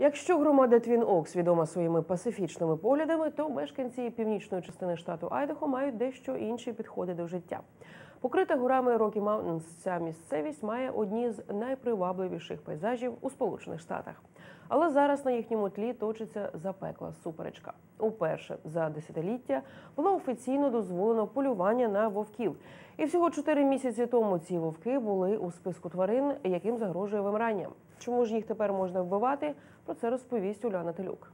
Якщо громада Твін Окс відома своїми пасифічними поглядами, то мешканці північної частини штату Айдахо мають дещо інші підходи до життя. Покрита горами Рокі Маунтенс, ця місцевість має одні з найпривабливіших пейзажів у Сполучених Штатах. Але зараз на їхньому тлі точиться запекла суперечка. Уперше за десятиліття було офіційно дозволено полювання на вовків. І всього чотири місяці тому ці вовки були у списку тварин, яким загрожує вимирання. Чому ж їх тепер можна вбивати? Про це розповість Уляна Телюк.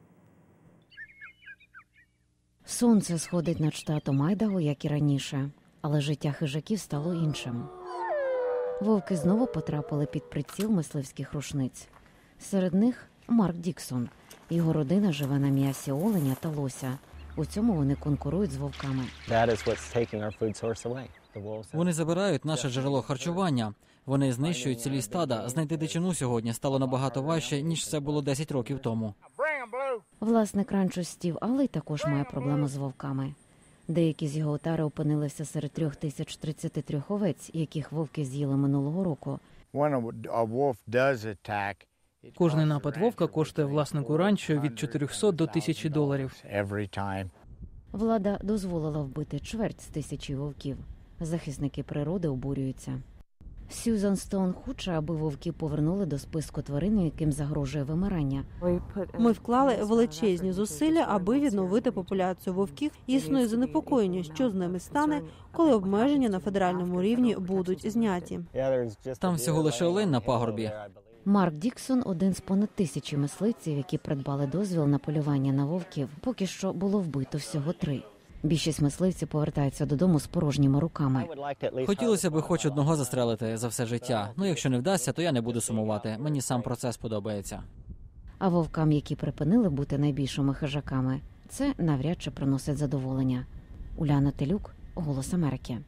Сонце сходить над штатом Айдаго, як і раніше, але життя хижаків стало іншим. Вовки знову потрапили під приціл мисливських рушниць. Серед них Марк Діксон. Його родина живе на м'ясі оленя та лося. У цьому вони конкурують з вовками. Вони забирають наше джерело харчування. Вони знищують цілі стада. Знайти дичину сьогодні стало набагато важче ніж це було 10 років тому. Власник ранчо Стів Алей також має проблему з вовками. Деякі з його отари опинилися серед трьох тисяч 33 овець, яких вовки з'їли минулого року. Кожний напад вовка коштує власнику ранчо від 400 до 1000 доларів. Влада дозволила вбити чверть з тисячі вовків. Захисники природи обурюються. Сюзан Стоун хоче, аби вовки повернули до списку тварин, яким загрожує вимирання. Ми вклали величезні зусилля, аби відновити популяцію вовків. Існує занепокоєння, що з ними стане, коли обмеження на федеральному рівні будуть зняті. Там всього лише олень на пагорбі. Марк Діксон один з понад тисячі мисливців, які придбали дозвіл на полювання на вовків. Поки що було вбито всього три. Більшість мисливців повертаються додому з порожніми руками. Хотілося би хоч одного застрелити за все життя. Ну якщо не вдасться, то я не буду сумувати. Мені сам процес подобається. А вовкам, які припинили бути найбільшими хижаками, це навряд чи приносить задоволення. Уляна Телюк, Голос Америки.